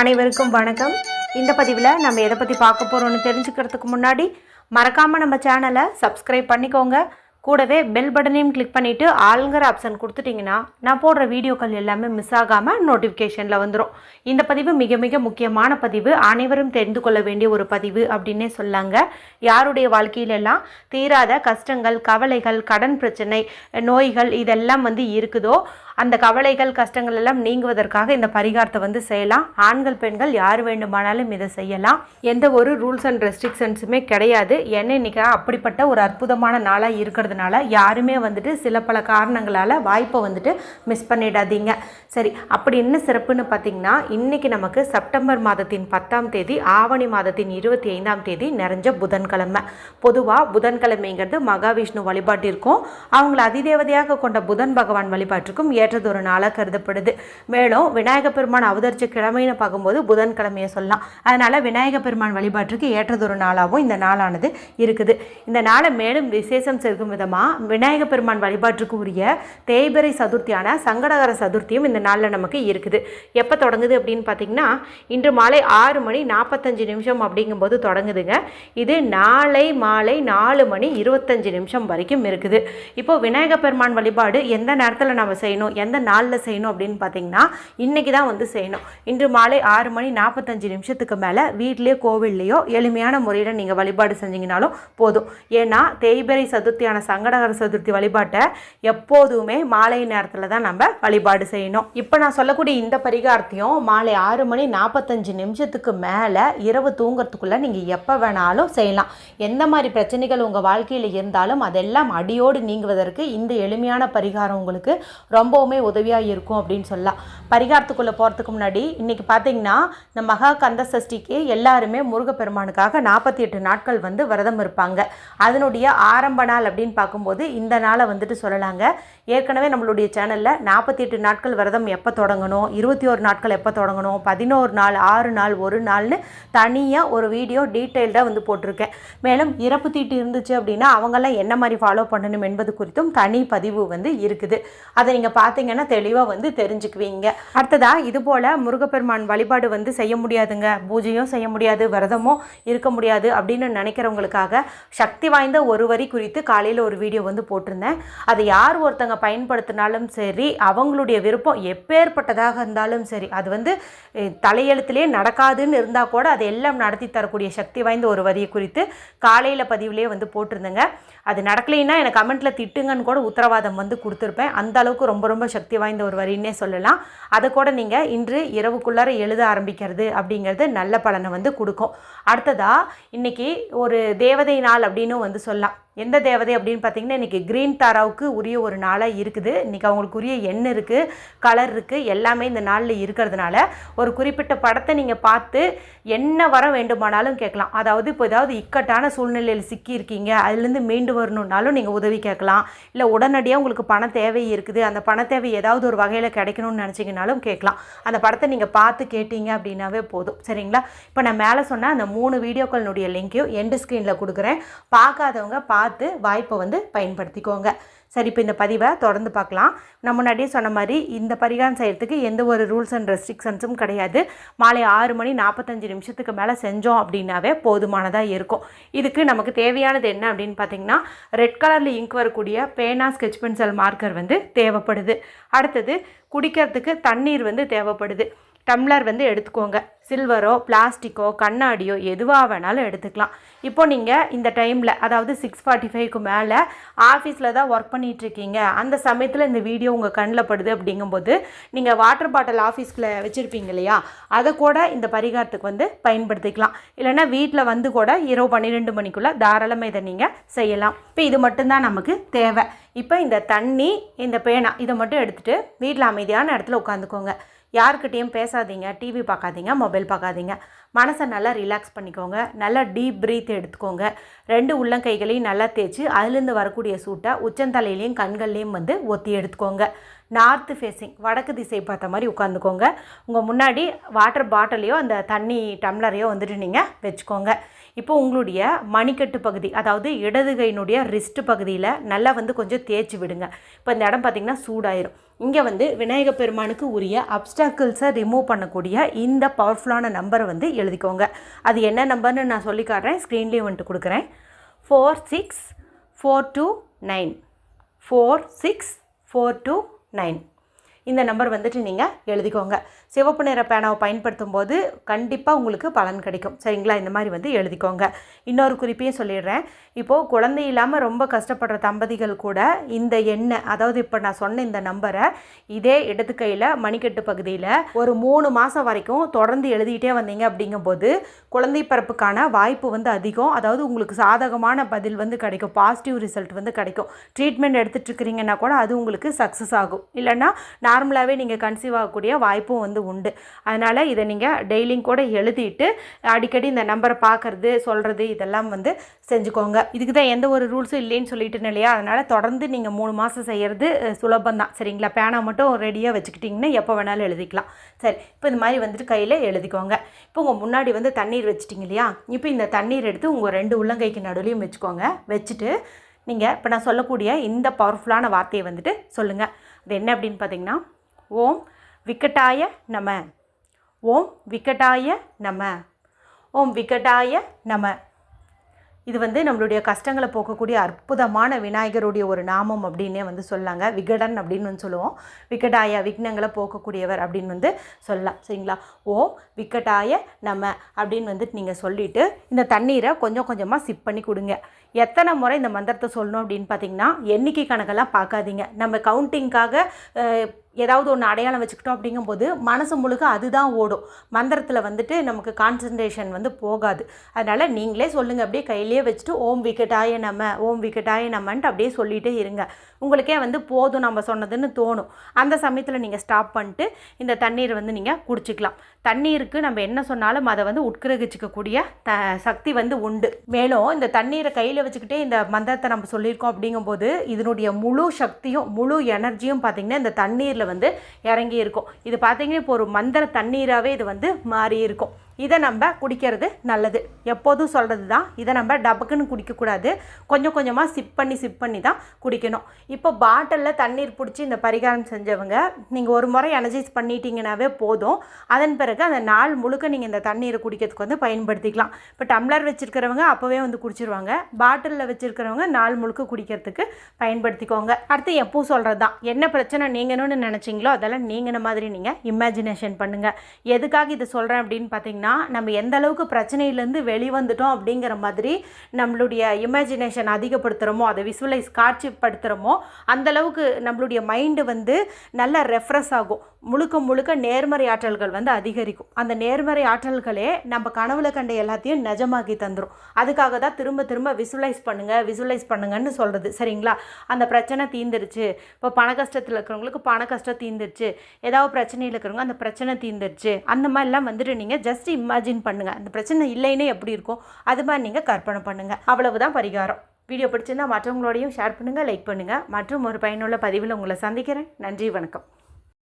அனைவருக்கும் வணக்கம். இந்த பதிவில் நம்ம எதை பற்றி பார்க்க போகிறோம்னு தெரிஞ்சுக்கிறதுக்கு முன்னாடி மறக்காமல் நம்ம சேனலை சப்ஸ்கிரைப் பண்ணிக்கோங்க. கூடவே பெல் பட்டனையும் கிளிக் பண்ணிவிட்டு ஆளுங்கிற ஆப்ஷன் கொடுத்துட்டிங்கன்னா நான் போடுற வீடியோக்கள் எல்லாமே மிஸ் ஆகாமல் நோட்டிஃபிகேஷனில் வந்துடும் இந்த பதிவு மிக மிக முக்கியமான பதிவு. அனைவரும் தெரிந்து கொள்ள வேண்டிய ஒரு பதிவு அப்படின்னே சொல்லாங்க. யாருடைய வாழ்க்கையிலெல்லாம் தீராத கஷ்டங்கள் கவலைகள் கடன் பிரச்சனை நோய்கள் இதெல்லாம் வந்து இருக்குதோ அந்த கவலைகள் கஷ்டங்கள் எல்லாம் நீங்குவதற்காக இந்த பரிகாரத்தை வந்து செய்யலாம். ஆண்கள் பெண்கள் யார் வேண்டுமானாலும் இதை செய்யலாம். எந்த ஒரு ரூல்ஸ் அண்ட் ரெஸ்ட்ரிக்ஷன்ஸுமே கிடையாது. என்ன இன்னைக்கு அப்படிப்பட்ட ஒரு அற்புதமான நாளாக இருக்கிறதுனால யாருமே வந்துட்டு சில பல காரணங்களால் வாய்ப்பை வந்துட்டு மிஸ் பண்ணிடாதீங்க. சரி அப்படி என்ன சிறப்புன்னு பார்த்தீங்கன்னா இன்றைக்கி நமக்கு செப்டம்பர் மாதத்தின் பத்தாம் தேதி ஆவணி மாதத்தின் இருபத்தி ஐந்தாம் தேதி நிறைஞ்ச புதன்கிழமை. பொதுவாக புதன்கிழமைங்கிறது மகாவிஷ்ணு வழிபாட்டிற்கும் அவங்கள அதிதேவதையாக கொண்ட புதன் பகவான் வழிபாட்டிற்கும் ஏற்றதொரு நாளாக கருதப்படுது. மேலும் விநாயக பெருமான் அவதரிச்ச கிழமைன்னு பார்க்கும்போது புதன்கிழமையை சொல்லலாம். அதனால் விநாயக பெருமான் வழிபாட்டுக்கு ஏற்றதொரு நாளாகவும் இந்த நாளானது இருக்குது. இந்த நாளை மேலும் விசேஷம் சேர்க்கும் விதமாக விநாயக பெருமான் வழிபாட்டுக்கு உரிய தேய்பிரை சதுர்த்தியான சங்கடகர சதுர்த்தியும் இந்த நாளில் நமக்கு இருக்குது. எப்போ தொடங்குது அப்படின்னு பார்த்தீங்கன்னா இன்று மாலை ஆறு மணி நாற்பத்தஞ்சு நிமிஷம் அப்படிங்கும்போது தொடங்குதுங்க. இது நாளை மாலை நாலு மணி இருபத்தஞ்சு நிமிஷம் வரைக்கும் இருக்குது. இப்போ விநாயக பெருமான் வழிபாடு எந்த நேரத்தில் நம்ம செய்யணும்? எந்த நாளில் செய்யணும் அப்படின்னு பார்த்தீங்கன்னா இன்றைக்கி தான் வந்து செய்யணும். இன்று மாலை ஆறு மணி நாற்பத்தஞ்சு நிமிஷத்துக்கு மேலே வீட்லேயோ கோவில்லையோ எளிமையான முறையில் நீங்கள் வழிபாடு செஞ்சீங்கனாலும் போதும். ஏன்னா தேய்பிரை சதுர்த்தியான சங்கடகர சதுர்த்தி வழிபாட்டை எப்போதுமே மாலை நேரத்தில் தான் நம்ம வழிபாடு செய்யணும். இப்போ நான் சொல்லக்கூடிய இந்த பரிகாரத்தையும் மாலை ஆறு மணி நாற்பத்தஞ்சு நிமிஷத்துக்கு மேலே இரவு தூங்கிறதுக்குள்ளே நீங்கள் எப்போ வேணாலும் செய்யலாம். எந்த மாதிரி பிரச்சனைகள் உங்கள் வாழ்க்கையில் இருந்தாலும் அதெல்லாம் அடியோடு நீங்குவதற்கு இந்த எளிமையான பரிகாரம் உங்களுக்கு ரொம்ப ரொம்பவுமே உதவியாக இருக்கும் அப்படின்னு சொல்லலாம். பரிகாரத்துக்குள்ளே போகிறதுக்கு முன்னாடி இன்றைக்கி பார்த்தீங்கன்னா இந்த மகா கந்த சஷ்டிக்கு எல்லாருமே முருகப்பெருமானுக்காக நாற்பத்தி எட்டு நாட்கள் வந்து விரதம் இருப்பாங்க. அதனுடைய ஆரம்ப நாள் அப்படின்னு பார்க்கும்போது இந்த நாளை வந்துட்டு சொல்லலாங்க. ஏற்கனவே நம்மளுடைய சேனலில் நாற்பத்தி எட்டு நாட்கள் விரதம் எப்போ தொடங்கணும் இருபத்தி ஒரு நாட்கள் எப்போ தொடங்கணும் பதினோரு நாள் ஆறு நாள் ஒரு நாள்னு தனியாக ஒரு வீடியோ டீட்டெயில்டாக வந்து போட்டிருக்கேன். மேலும் இறப்பு தீட்டு இருந்துச்சு அப்படின்னா அவங்கெல்லாம் என்ன மாதிரி ஃபாலோ பண்ணணும் என்பது குறித்தும் தனி பதிவு வந்து இருக்குது. அதை நீங்கள் பார்த்தீங்கன்னா தெளிவாக வந்து தெரிஞ்சுக்குவீங்க. அடுத்ததா இது போல் முருகப்பெருமான் வழிபாடு வந்து செய்ய முடியாதுங்க. பூஜையும் செய்ய முடியாது விரதமும் இருக்க முடியாது அப்படின்னு நினைக்கிறவங்களுக்காக சக்தி வாய்ந்த ஒரு வரி குறித்து காலையில் ஒரு வீடியோ வந்து போட்டிருந்தேன். அதை யார் ஒருத்தங்க பயன்படுத்தினாலும் சரி அவங்களுடைய விருப்பம் எப்பேற்பட்டதாக இருந்தாலும் சரி அது வந்து தலையெழுத்திலே நடக்காதுன்னு இருந்தால் கூட அதை எல்லாம் நடத்தி தரக்கூடிய சக்தி வாய்ந்த ஒரு வரியை குறித்து காலையில் பதிவுலேயே வந்து போட்டிருந்தேங்க. அது நடக்கலைன்னா எனக்கு கமெண்ட்டில் திட்டுங்கன்னு கூட உத்தரவாதம் வந்து கொடுத்துருப்பேன். அந்த அளவுக்கு ரொம்ப ரொம்ப சக்தி வாய்ந்த ஒரு வரின்னே சொல்லலாம். அதை கூட நீங்கள் இன்று இரவுக்குள்ளார எழுத ஆரம்பிக்கிறது அப்படிங்கிறது நல்ல பலனை வந்து கொடுக்கும். அடுத்ததாக இன்றைக்கி ஒரு தேவதை நாள் அப்படின்னு வந்து சொல்லலாம். எந்த தேவதை அப்படின்னு பார்த்தீங்கன்னா இன்றைக்கி க்ரீன் தாராவுக்கு உரிய ஒரு நாளாக இருக்குது. இன்றைக்கி அவங்களுக்கு உரிய எண்ணெய் இருக்குது கலர் இருக்குது எல்லாமே இந்த நாளில் இருக்கிறதுனால ஒரு குறிப்பிட்ட படத்தை நீங்கள் பார்த்து என்ன வர வேண்டுமானாலும் கேட்கலாம். அதாவது இப்போ ஏதாவது இக்கட்டான சூழ்நிலையில் சிக்கி இருக்கீங்க அதுலேருந்து மீண்டு வரணுன்னாலும் நீங்கள் உதவி கேட்கலாம். இல்லை உடனடியாக உங்களுக்கு பண தேவை இருக்குது அந்த பண தேவை ஏதாவது ஒரு வகையில் கிடைக்கணும்னு நினச்சிங்கனாலும் கேட்கலாம். அந்த படத்தை நீங்கள் பார்த்து கேட்டீங்க அப்படின்னாவே போதும். சரிங்களா? இப்போ நான் மேலே சொன்ன அந்த மூணு வீடியோக்களினுடைய லிங்க்கையும் எண்டு ஸ்க்ரீனில் கொடுக்குறேன். பார்க்காதவங்க பா பார்த்து வாய்ப்பை வந்து பயன்படுத்திக்கோங்க. சரி இப்போ இந்த பதிவை தொடர்ந்து பார்க்கலாம். நம்ம முன்னாடியே சொன்ன மாதிரி இந்த பரிகாரம் செய்கிறதுக்கு எந்த ஒரு ரூல்ஸ் அண்ட் ரெஸ்ட்ரிக்ஷன்ஸும் கிடையாது. மாலை ஆறு மணி நாற்பத்தஞ்சு நிமிஷத்துக்கு மேலே செஞ்சோம் அப்படின்னாவே போதுமானதாக இருக்கும். இதுக்கு நமக்கு தேவையானது என்ன அப்படின்னு பார்த்தீங்கன்னா ரெட் கலரில் இங்க் வரக்கூடிய பேனா ஸ்கெச் பென்சில் மார்க்கர் வந்து தேவைப்படுது. அடுத்தது குடிக்கிறதுக்கு தண்ணீர் வந்து தேவைப்படுது. டம்ளர் வந்து எடுத்துக்கோங்க. சில்வரோ பிளாஸ்டிக்கோ கண்ணாடியோ எதுவாக வேணாலும் எடுத்துக்கலாம். இப்போ நீங்கள் இந்த டைமில் அதாவது சிக்ஸ் ஃபார்ட்டி ஃபைவ்க்கு மேலே ஆஃபீஸில் தான் ஒர்க் பண்ணிகிட்ருக்கீங்க அந்த சமயத்தில் இந்த வீடியோ உங்கள் கண்ணில் படுது அப்படிங்கும்போது நீங்கள் வாட்டர் பாட்டில் ஆஃபீஸில் வச்சுருப்பீங்க இல்லையா? அதை கூட இந்த பரிகாரத்துக்கு வந்து பயன்படுத்திக்கலாம். இல்லைன்னா வீட்டில் வந்து கூட இரவு பன்னிரெண்டு மணிக்குள்ளே தாராளமாக இதை நீங்கள் செய்யலாம். இப்போ இது மட்டும்தான் நமக்கு தேவை. இப்போ இந்த தண்ணி இந்த பேனா இதை மட்டும் எடுத்துகிட்டு வீட்டில் அமைதியான இடத்துல உட்காந்துக்கோங்க. யாருக்கிட்டேயும் பேசாதீங்க டிவி பார்க்காதீங்க மொபைல் பார்க்காதீங்க. மனசை நல்லா ரிலாக்ஸ் பண்ணிக்கோங்க நல்லா டீப் ப்ரீத் எடுத்துக்கோங்க. ரெண்டு உள்ளங்கைகளையும் நல்லா தேய்ச்சி அதுலேருந்து வரக்கூடிய சூட்டை உச்சந்தலையிலையும் கண்கள்லேயும் வந்து ஒத்தி எடுத்துக்கோங்க. நார்த்து ஃபேஸிங் வடக்கு திசை பார்த்த மாதிரி உட்காந்துக்கோங்க உங்கள் முன்னாடி வாட்டர் பாட்டிலையோ அந்த தண்ணி டம்ளரையோ வந்துட்டு நீங்கள் வச்சுக்கோங்க. இப்போ உங்களுடைய மணிக்கட்டு பகுதி அதாவது இடது கையினுடைய ரிஸ்ட் பகுதியில் நல்லா வந்து கொஞ்சம் தேய்ச்சி விடுங்க. இப்போ இந்த இடம் பார்த்திங்கன்னா சூடாயிரும். இங்கே வந்து விநாயக பெருமானுக்கு உரிய அப்டாக்கிள்ஸை ரிமூவ் பண்ணக்கூடிய இந்த பவர்ஃபுல்லான நம்பரை வந்து எழுதிக்கோங்க. அது என்ன நம்பர்னு நான் சொல்லி காட்டுறேன். ஸ்க்ரீன்லேயும் வந்துட்டு கொடுக்குறேன். Four six four two nine four six four two nine இந்த நம்பர் வந்துட்டு நீங்கள் எழுதிக்கோங்க. சிவப்பு நிற பேனாவை பயன்படுத்தும் போது கண்டிப்பாக உங்களுக்கு பலன் கிடைக்கும். சரிங்களா? இந்த மாதிரி வந்து எழுதிக்கோங்க. இன்னொரு குறிப்பையும் சொல்லிடுறேன். இப்போது குழந்தை இல்லாமல் ரொம்ப கஷ்டப்படுற தம்பதிகள் கூட இந்த எண்ணெய் அதாவது இப்போ நான் சொன்ன இந்த நம்பரை இதே இடது கையில் மணிக்கட்டு பகுதியில் ஒரு மூணு மாதம் வரைக்கும் தொடர்ந்து எழுதிக்கிட்டே வந்தீங்க அப்படிங்கும்போது குழந்தை பிறப்புக்கான வாய்ப்பு வந்து அதிகம். அதாவது உங்களுக்கு சாதகமான பதில் வந்து கிடைக்கும். பாசிட்டிவ் ரிசல்ட் வந்து கிடைக்கும். ட்ரீட்மெண்ட் எடுத்துகிட்டு இருக்கிறீங்கன்னா கூட அது உங்களுக்கு சக்ஸஸ் ஆகும். இல்லைன்னா நார்மலாகவே நீங்கள் கன்சீவ் ஆகக்கூடிய வாய்ப்பும் வந்து உண்டு. அதனால் இதை நீங்கள் டெய்லியும் கூட எழுதிட்டு அடிக்கடி இந்த நம்பரை பார்க்குறது சொல்கிறது இதெல்லாம் வந்து செஞ்சுக்கோங்க. இதுக்கு தான் எந்த ஒரு ரூல்ஸும் இல்லைன்னு சொல்லிட்டு இல்லையா? அதனால் தொடர்ந்து நீங்கள் மூணு மாதம் செய்கிறது சுலபம் தான் சரிங்களா? பேனா மட்டும் ரெடியாக வச்சுக்கிட்டிங்கன்னா எப்போ வேணாலும் எழுதிக்கலாம். சரி இப்போ இந்த மாதிரி வந்துட்டு கையில் எழுதிக்கோங்க. இப்போ உங்கள் முன்னாடி வந்து தண்ணீர் வச்சுட்டிங்க இல்லையா? இப்போ இந்த தண்ணீர் எடுத்து உங்கள் ரெண்டு உள்ளங்கைக்கு நடுவுலையும் வச்சுக்கோங்க. வச்சுட்டு நீங்கள் இப்போ நான் சொல்லக்கூடிய இந்த பவர்ஃபுல்லான வார்த்தையை வந்துட்டு சொல்லுங்கள் அது என்ன அப்படின்னு பார்த்தீங்கன்னா ஓம் விக்கட்டாய நம. ஓம் விக்கட்டாய நம. ஓம் விக்கட்டாய நம. இது வந்து நம்மளுடைய கஷ்டங்களை போக்கக்கூடிய அற்புதமான விநாயகருடைய ஒரு நாமம் அப்படின்னே வந்து சொல்லாங்க. விகடன் அப்படின்னு வந்து சொல்லுவோம். விக்கடாய விக்னங்களை போக்கக்கூடியவர் அப்படின்னு வந்து சொல்லலாம். சரிங்களா? ஓ விக்கட்டாய நம்ம அப்படின்னு வந்துட்டு நீங்கள் சொல்லிவிட்டு இந்த தண்ணீரை கொஞ்சம் கொஞ்சமாக சிப் பண்ணி கொடுங்க. எத்தனை முறை இந்த மந்திரத்தை சொல்லணும் அப்படின்னு பார்த்தீங்கன்னா எண்ணிக்கை கணக்கெல்லாம் பார்க்காதீங்க. நம்ம கவுண்டிங்காக ஏதாவது ஒன்று அடையாளம் வச்சுக்கிட்டோம் அப்படிங்கும்போது மனசு முழுக்க அதுதான் ஓடும். மந்திரத்தில் வந்துட்டு நமக்கு கான்சன்ட்ரேஷன் வந்து போகாது. அதனால் நீங்களே சொல்லுங்கள் அப்படியே கையிலேயே வச்சுட்டு ஓம் விக்கெட்டாய நம்ம ஓம் விக்கெட்டாய நம்மன்ட்டு அப்படியே சொல்லிகிட்டே இருங்க. உங்களுக்கே வந்து போதும் நம்ம சொன்னதுன்னு தோணும். அந்த சமயத்தில் நீங்கள் ஸ்டாப் பண்ணிட்டு இந்த தண்ணீர் வந்து நீங்கள் குடிச்சிக்கலாம். தண்ணீருக்கு நம்ம என்ன சொன்னாலும் அதை வந்து உட்கிரகிச்சிக்கக்கூடிய த சக்தி வந்து உண்டு. மேலும் இந்த தண்ணீரை கையில் வச்சுக்கிட்டே இந்த மந்திரத்தை நம்ம சொல்லியிருக்கோம் அப்படிங்கும்போது இதனுடைய முழு சக்தியும் முழு எனர்ஜியும் பார்த்திங்கன்னா இந்த தண்ணீரில் வந்து இறங்கி இருக்கும் இது பார்த்தீங்கன்னா இப்போ ஒரு மந்திர தண்ணீராகவே இது வந்து மாறி இருக்கும் இதை நம்ம குடிக்கிறது நல்லது. எப்போதும் சொல்கிறது தான் இதை நம்ம டபக்குன்னு குடிக்கக்கூடாது. கொஞ்சம் கொஞ்சமாக சிப் பண்ணி சிப் பண்ணி தான் குடிக்கணும். இப்போ பாட்டிலில் தண்ணீர் பிடிச்சி இந்த பரிகாரம் செஞ்சவங்க நீங்கள் ஒரு முறை எனர்ஜைஸ் பண்ணிட்டீங்கன்னாவே போதும். அதன் பிறகு அந்த நாள் முழுக்க நீங்கள் இந்த தண்ணீரை குடிக்கிறதுக்கு வந்து பயன்படுத்திக்கலாம். இப்போ டம்ளர் வச்சுருக்கிறவங்க அப்போவே வந்து குடிச்சிருவாங்க. பாட்டிலில் வச்சுருக்கிறவங்க நாள் முழுக்க குடிக்கிறதுக்கு பயன்படுத்திக்கோங்க. அடுத்து எப்போ சொல்கிறது தான் என்ன பிரச்சனை நீங்கணும்னு நினச்சிங்களோ அதெல்லாம் நீங்கின மாதிரி நீங்கள் இமேஜினேஷன் பண்ணுங்கள் எதுக்காக இதை சொல்கிறேன் அப்படின்னு பார்த்தீங்கன்னா அப்படின்னா நம்ம எந்த அளவுக்கு பிரச்சனையிலேருந்து வெளிவந்துட்டோம் அப்படிங்கிற மாதிரி நம்மளுடைய இமேஜினேஷன் அதிகப்படுத்துகிறோமோ அதை விசுவலைஸ் காட்சிப்படுத்துகிறோமோ அந்தளவுக்கு நம்மளுடைய மைண்டு வந்து நல்லா ரெஃப்ரெஷ் ஆகும். முழுக்க முழுக்க நேர்மறை ஆற்றல்கள் வந்து அதிகரிக்கும். அந்த நேர்மறை ஆற்றல்களே நம்ம கனவுல கண்ட எல்லாத்தையும் நிஜமாக்கி தந்துடும் அதுக்காக தான் திரும்ப திரும்ப விசுவலைஸ் பண்ணுங்கள் விசுவலைஸ் பண்ணுங்கன்னு சொல்கிறது சரிங்களா? அந்த பிரச்சனை தீந்துருச்சு இப்போ பண கஷ்டத்தில் இருக்கிறவங்களுக்கு பண கஷ்டம் தீந்துருச்சு ஏதாவது பிரச்சனையில் இருக்கிறவங்க அந்த பிரச்சனை தீந்துருச்சு அந்த மாதிரிலாம் வந்துட்டு நீங்கள் ஜஸ்ட் இமேஜின் பண்ணுங்கள் அந்த பிரச்சனை இல்லைன்னே எப்படி இருக்கும்? அது மாதிரி நீங்கள் கற்பனை பண்ணுங்கள் அவ்வளவுதான் பரிகாரம். வீடியோ பிடிச்சிருந்தால் மற்றவங்களோடையும் ஷேர் பண்ணுங்கள் லைக் பண்ணுங்கள் மற்றும் ஒரு பயனுள்ள பதிவில் உங்களை சந்திக்கிறேன். நன்றி வணக்கம்.